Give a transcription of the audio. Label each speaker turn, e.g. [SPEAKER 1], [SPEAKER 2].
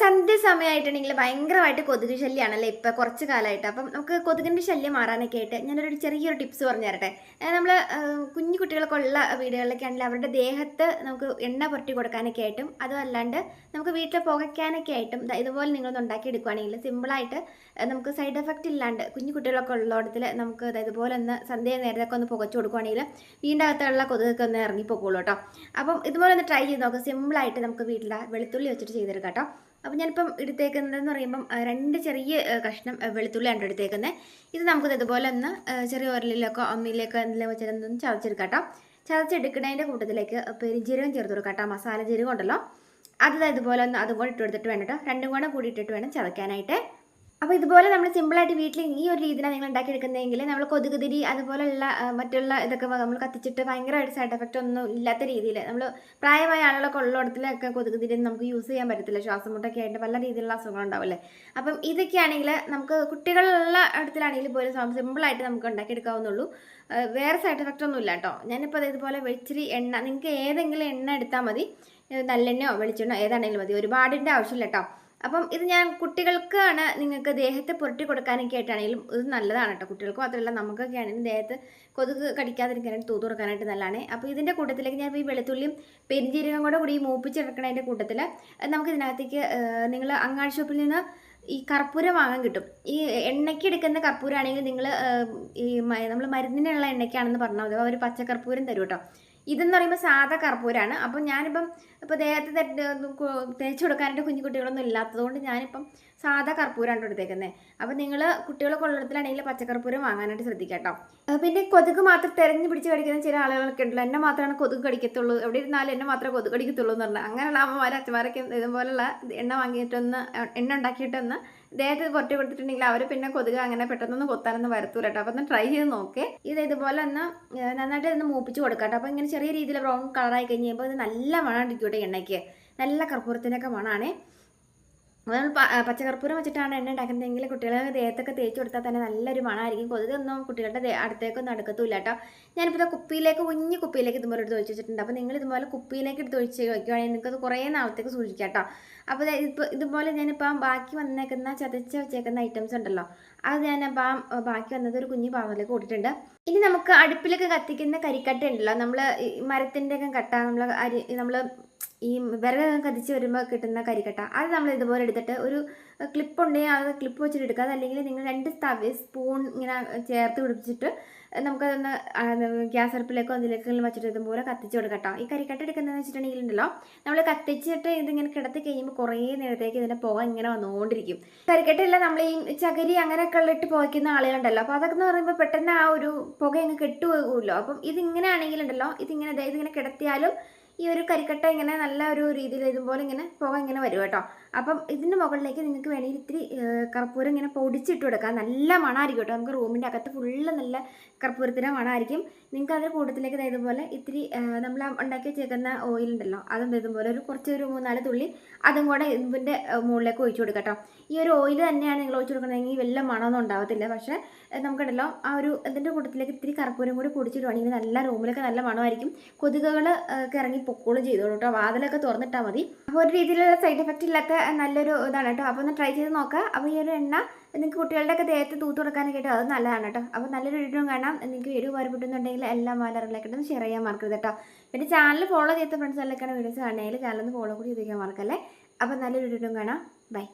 [SPEAKER 1] സന്ധ്യ സമയമായിട്ടുണ്ടെങ്കിൽ ഭയങ്കരമായിട്ട് കൊതുക് ശല്യമാണല്ലേ ഇപ്പം കുറച്ച് കാലമായിട്ട്. അപ്പം നമുക്ക് കൊതുകിന്റെ ശല്യം മാറാനൊക്കെ ആയിട്ട് ഞാനൊരു ചെറിയൊരു ടിപ്സ് പറഞ്ഞു തരട്ടെ. നമ്മൾ കുഞ്ഞു കുട്ടികൾക്ക് ഉള്ള വീടുകളിലൊക്കെ ആണെങ്കിൽ അവരുടെ ദേഹത്ത് നമുക്ക് എണ്ണ പുരട്ടി കൊടുക്കാനൊക്കെ ആയിട്ടും അതും അല്ലാണ്ട് നമുക്ക് വീട്ടിൽ പുകയ്ക്കാനൊക്കെ ആയിട്ടും ഇതുപോലെ നിങ്ങളൊന്ന് ഉണ്ടാക്കി എടുക്കുകയാണെങ്കിൽ സിമ്പിളായിട്ട് നമുക്ക് സൈഡ് എഫക്റ്റ് ഇല്ലാണ്ട് കുഞ്ഞു കുട്ടികളൊക്കെ ഉള്ളിടത്തിൽ നമുക്ക് ഇതുപോലെ ഒന്ന് സന്ധ്യ നേരത്തൊക്കെ ഒന്ന് പുകച്ചു കൊടുക്കുകയാണെങ്കിൽ വീടിന്റെ അകത്തുള്ള കൊതുകൊക്കെ ഒന്ന് ഇറങ്ങിപ്പോക്കുള്ളൂ കേട്ടോ. അപ്പം ഇതുപോലെ ഒന്ന് ട്രൈ ചെയ്ത് നോക്കാം. സിമ്പിളായിട്ട് നമുക്ക് വീട്ടിൽ വെളുത്തുള്ളി വെച്ചിട്ട് ചെയ്തെടുക്കാം കേട്ടോ. അപ്പം ഞാനിപ്പം എടുത്തേക്കുന്നതെന്ന് പറയുമ്പം രണ്ട് ചെറിയ കഷ്ണം വെളുത്തുള്ളിയാണ് എടുത്തേക്കുന്നത് ഇത് നമുക്ക് ഇതുപോലെ ഒന്ന് ചെറിയ ഉരലിലൊക്കെ അമ്മിയിലൊക്കെ എന്തെങ്കിലും വെച്ചിട്ടൊന്ന് ചതച്ചെടുക്കാം ചതച്ചെടുക്കുന്നതിന്റെ കൂട്ടത്തിലേക്ക് പെരിഞ്ജീരകം ചേർത്ത് കൊടുക്കാം മസാല ജീരകം ഉണ്ടല്ലോ. അത് ഇതുപോലെ ഒന്ന് അതും കൂടെ ഇട്ട് കൊടുത്തിട്ട് വേണം കേട്ടോ. രണ്ടും കൂടെ കൂടി ഇട്ടിട്ട് വേണം ചതയ്ക്കാനായിട്ട്. അപ്പോൾ ഇതുപോലെ നമ്മൾ സിമ്പിളായിട്ട് വീട്ടിൽ ഈ ഒരു രീതിയിലാണ് നിങ്ങൾ ഉണ്ടാക്കിയെടുക്കുന്നതെങ്കിൽ നമ്മൾ കൊതുക് തിരി അതുപോലെയുള്ള മറ്റുള്ള ഇതൊക്കെ നമ്മൾ കത്തിച്ചിട്ട് ഭയങ്കരമായിട്ട് സൈഡ് എഫക്റ്റ് ഒന്നും ഇല്ലാത്ത രീതിയിൽ നമ്മൾ പ്രായമായ ആളുകളൊക്കെ ഉള്ളിടത്തിലൊക്കെ കൊതുക് തിരി നമുക്ക് യൂസ് ചെയ്യാൻ പറ്റത്തില്ല. ശ്വാസം മുട്ടൊക്കെ ആയിട്ട് പല രീതിയിലുള്ള അസുഖങ്ങൾ ഉണ്ടാവില്ലേ? അപ്പം ഇതൊക്കെയാണെങ്കിൽ നമുക്ക് കുട്ടികളുള്ള ഇടത്തിലാണെങ്കിൽ പോലും സിമ്പിളായിട്ട് നമുക്ക് ഉണ്ടാക്കിയെടുക്കാവുന്നുള്ളൂ. വേറെ സൈഡ് എഫക്റ്റ് ഒന്നും ഇല്ല കേട്ടോ. ഞാനിപ്പോൾ ഇതുപോലെ വെച്ചിരി എണ്ണ നിങ്ങൾക്ക് ഏതെങ്കിലും എണ്ണ എടുത്താൽ മതി. നല്ലെണ്ണയോ വെളിച്ചെണ്ണോ ഏതാണെങ്കിലും മതി. ഒരുപാടിന്റെ ആവശ്യമില്ല കേട്ടോ. അപ്പം ഇത് ഞാൻ കുട്ടികൾക്കാണ് നിങ്ങൾക്ക് ദേഹത്തെ പുരട്ടി കൊടുക്കാനൊക്കെ ആയിട്ടാണെങ്കിലും ഇത് നല്ലതാണ് കേട്ടോ. കുട്ടികൾക്ക് മാത്രമല്ല നമുക്കൊക്കെ ആണെങ്കിലും ദേഹത്ത് കൊതുക് കടിക്കാതിരിക്കാനായിട്ട് തൂത്ത് കൊടുക്കാനായിട്ട് നല്ലതാണ്. അപ്പോൾ ഇതിന്റെ കൂട്ടത്തിലേക്ക് ഞാൻ ഈ വെളുത്തുള്ളിയും പെരിഞ്ചീരകം കൂടെ കൂടി ഈ മൂപ്പിച്ചെടുക്കണതിന്റെ കൂട്ടത്തിൽ നമുക്ക് ഇതിനകത്തേക്ക് നിങ്ങൾ അങ്ങാടി ഷോപ്പിൽ നിന്ന് ഈ കർപ്പൂരം വാങ്ങാൻ കിട്ടും. ഈ എണ്ണയ്ക്ക് എടുക്കുന്ന കർപ്പൂരാണെങ്കിൽ നിങ്ങൾ ഈ നമ്മൾ മരുന്നിനുള്ള എണ്ണയ്ക്കാണെന്ന് പറഞ്ഞാൽ മതി. അവർ പച്ചക്കർപ്പൂരം തരും കേട്ടോ. ഇതെന്ന് പറയുമ്പോൾ സാധാ കർപ്പൂരാണ്. അപ്പം ഞാനിപ്പം ഇപ്പോൾ ദേഹത്ത് തേച്ച് കൊടുക്കാനായിട്ട് കുഞ്ഞു കുട്ടികളൊന്നും ഇല്ലാത്തതുകൊണ്ട് ഞാനിപ്പം സാധാ കർപ്പൂരമാണ് എടുത്തേക്കുന്നത് അപ്പം നിങ്ങൾ കുട്ടികളെ ഉള്ളിടത്തിലാണെങ്കിൽ പച്ചക്കർപ്പൂരം വാങ്ങാനായിട്ട് ശ്രദ്ധിക്കാം കേട്ടോ. പിന്നെ കൊതുക് മാത്രം തിരഞ്ഞു പിടിച്ച് കടിക്കുന്ന ചില ആളുകളൊക്കെ ഉണ്ടല്ലോ. എന്നെ മാത്രമാണ് കൊതുക് കടിക്കത്തുള്ളൂ. എവിടെ ഇരുന്നാലും എന്നെ മാത്രമേ കൊതുക് കടിക്കത്തുള്ളൂ എന്ന് പറഞ്ഞാൽ അങ്ങനെയുള്ള അമ്മമാരും അച്ഛന്മാരൊക്കെ ഇതുപോലുള്ള എണ്ണ വാങ്ങിയിട്ടൊന്ന് എണ്ണ ഉണ്ടാക്കിയിട്ടൊന്ന് ദേഹത്ത് പൊട്ടി കൊടുത്തിട്ടുണ്ടെങ്കിൽ അവർ പിന്നെ കൊതുക് അങ്ങനെ പെട്ടെന്നൊന്നും കൊത്താനൊന്നും വരത്തൂല കേട്ടോ. അപ്പോൾ ഒന്ന് ട്രൈ ചെയ്ത് നോക്കേ. ഇത് ഇതുപോലെ ഒന്ന് നന്നായിട്ട് ഒന്ന് മൂപ്പിച്ച് കൊടുക്കാം കേട്ടോ. അപ്പോൾ ഇങ്ങനെ ചെറിയ രീതിയിൽ ബ്രൗൺ കളറായി കഴിഞ്ഞ് കഴിയുമ്പോൾ ഇത് നല്ല മണം അടിക്കും എണ്ണയ്ക്ക്. നല്ല കർപ്പൂരത്തിനൊക്കെ മണമാണേ നമ്മൾ പച്ചക്കർപ്പൂരം വെച്ചിട്ടാണ് എണ്ണ ഉണ്ടാക്കുന്നതെങ്കിൽ കുട്ടികളെ ദേഹത്തൊക്കെ തേച്ച് കൊടുത്താൽ തന്നെ നല്ലൊരു മണമായിരിക്കും കൊതുകൊന്നും കുട്ടികളുടെ അടുത്തേക്കൊന്നും അടുക്കത്തില്ല കേട്ടോ. ഞാനിപ്പോൾ കുപ്പിയിലേക്ക് കുഞ്ഞു കുപ്പിയിലേക്ക് ഇതുപോലെ എടുത്ത് ഒഴിച്ച് വെച്ചിട്ടുണ്ട്. അപ്പോൾ നിങ്ങൾ ഇതുപോലെ കുപ്പിയിലേക്ക് എടുത്ത് ഒഴിച്ച് വയ്ക്കുകയാണെങ്കിൽ നിങ്ങൾക്ക് അത് കുറേ നാളത്തേക്ക് സൂക്ഷിക്കാം കേട്ടോ. അപ്പോൾ ഇപ്പോൾ ഇതുപോലെ ഞാനിപ്പോൾ ബാക്കി വന്നേക്കുന്ന ചതച്ച് വെച്ചേക്കുന്ന ഐറ്റംസ് ഉണ്ടല്ലോ. അത് ഞാനിപ്പം ബാക്കി വന്നത് ഒരു കുഞ്ഞു പാത്രത്തിലേക്ക് കൂട്ടിയിട്ടുണ്ട്. ഇനി നമുക്ക് അടുപ്പിലൊക്കെ കത്തിക്കുന്ന കരിക്കട്ട ഉണ്ടല്ലോ നമ്മൾ മരത്തിന്റെ ഒക്കെ കട്ട നമ്മൾ അരി നമ്മൾ ഈ വിറകൊക്കെ കത്തിച്ച് വരുമ്പോൾ കിട്ടുന്ന കരിക്കട്ട അത് നമ്മൾ ഇതുപോലെ എടുത്തിട്ട് ഒരു ക്ലിപ്പ് ഉണ്ടെങ്കിൽ അത് ക്ലിപ്പ് വെച്ചിട്ട് എടുക്കുക അതല്ലെങ്കിൽ നിങ്ങൾ രണ്ട് തവി സ്പൂൺ ഇങ്ങനെ ചേർത്ത് പിടിപ്പിച്ചിട്ട് നമുക്കതൊന്ന് ഗ്യാസ് അടുപ്പിലേക്കോ അതിലേക്കെങ്കിലും വെച്ചിട്ട് ഇതുപോലെ കത്തിച്ച് കൊടുക്കാം ഈ കരിക്കട്ട എടുക്കുന്നതെന്ന് വെച്ചിട്ടുണ്ടെങ്കിൽ ഉണ്ടല്ലോ നമ്മൾ കത്തിച്ചിട്ട് ഇതിങ്ങനെ കിടത്തി കഴിയുമ്പോൾ കുറേ നേരത്തേക്ക് ഇതിന്റെ പുക ഇങ്ങനെ വന്നുകൊണ്ടിരിക്കും കരിക്കട്ടയല്ല നമ്മൾ ഈ ചകിരി അങ്ങനെയൊക്കെ ഉള്ളിട്ട് പുകയ്ക്കുന്ന ആളുകളുണ്ടല്ലോ. അപ്പോൾ അതൊക്കെ എന്ന് പറയുമ്പോൾ പെട്ടെന്ന് ആ ഒരു പുക അങ്ങ് കെട്ടുപോകുമല്ലോ. അപ്പം ഇതിങ്ങനെ ആണെങ്കിലുണ്ടല്ലോ ഇതിങ്ങനെ ഇതിങ്ങനെ കിടത്തിയാലും ഈ ഒരു കരിക്കട്ട ഇങ്ങനെ നല്ല ഒരു രീതിയിൽ ഇതുപോലെ ഇങ്ങനെ പുക ഇങ്ങനെ വരും കേട്ടോ. അപ്പം ഇതിന്റെ മുകളിലേക്ക് നിങ്ങൾക്ക് വേണമെങ്കിൽ ഇത്തിരി കർപ്പൂരം ഇങ്ങനെ പൊടിച്ചിട്ട് കൊടുക്കാം. നല്ല മണമായിരിക്കും കേട്ടോ. നമുക്ക് റൂമിന്റെ അകത്ത് ഫുള്ള് നല്ല കർപ്പൂരത്തിന്റെ മണമായിരിക്കും നിങ്ങൾക്ക് അതിന്റെ കൂട്ടത്തിലേക്ക് ഇതുപോലെ ഇത്തിരി നമ്മൾ ഉണ്ടാക്കി വെച്ചേക്കുന്ന ഓയിൽ ഉണ്ടല്ലോ അതും ഇതുപോലെ ഒരു കുറച്ച് ഒരു മൂന്നാൽ തുള്ളി അതും കൂടെ ഇതിന്റെ മുകളിലേക്ക് ഒഴിച്ചു കൊടുക്കാം കേട്ടോ. ഈ ഒരു ഓയിൽ തന്നെയാണ് നിങ്ങൾ ഒഴിച്ചു കൊടുക്കണമെങ്കിൽ വലിയ മണമൊന്നും ഉണ്ടാവത്തില്ല. പക്ഷേ നമുക്കുണ്ടല്ലോ ആ ഒരു ഇതിന്റെ കൂട്ടത്തിലേക്ക് ഇത്തിരി കർപ്പൂരം കൂടി പൊടിച്ചിടുവാണെങ്കിൽ നല്ല റൂമിലൊക്കെ നല്ല മണമായിരിക്കും. കൊതുകുകൾ ഇറങ്ങി പൊക്കോളും ചെയ്തോളൂ കേട്ടോ. വാതിലൊക്കെ തുറന്നിട്ടാൽ മതി. അപ്പോൾ ഒരു രീതിയിലുള്ള സൈഡ് എഫക്റ്റ് ഇല്ലാത്ത നല്ലൊരു ഇതാണ് കേട്ടോ. അപ്പോൾ ഒന്ന് ട്രൈ ചെയ്ത് നോക്കുക അപ്പോൾ ഈ ഒരു എണ്ണ നിങ്ങൾക്ക് കുട്ടികളുടെയൊക്കെ ദേഹത്ത് തൂത്ത് കൊടുക്കാനൊക്കെ ആയിട്ട് അത് നല്ലതാണ് കേട്ടോ. അപ്പോൾ നല്ലൊരു വീഡിയോ കാണാം. നിങ്ങൾക്ക് വീഡിയോ ഉപകാരപ്പെട്ടുന്നുണ്ടെങ്കിൽ എല്ലാ മാലറിലേക്കും ഒന്ന് ഷെയർ ചെയ്യാൻ മറക്കരുത് കേട്ടോ. പിന്നെ ചാനൽ ഫോളോ ചെയ്ത ഫ്രണ്ട്സ് എല്ലാവർക്കാണ് വീഡിയോസ് കാണണമെങ്കിൽ ചാനൽ ഒന്ന് ഫോളോ കൂടി ചെയ്തിരിക്കാൻ മറക്കല്ലേ? അപ്പോൾ നല്ലൊരു വീഡിയോ കാണാം. ബൈ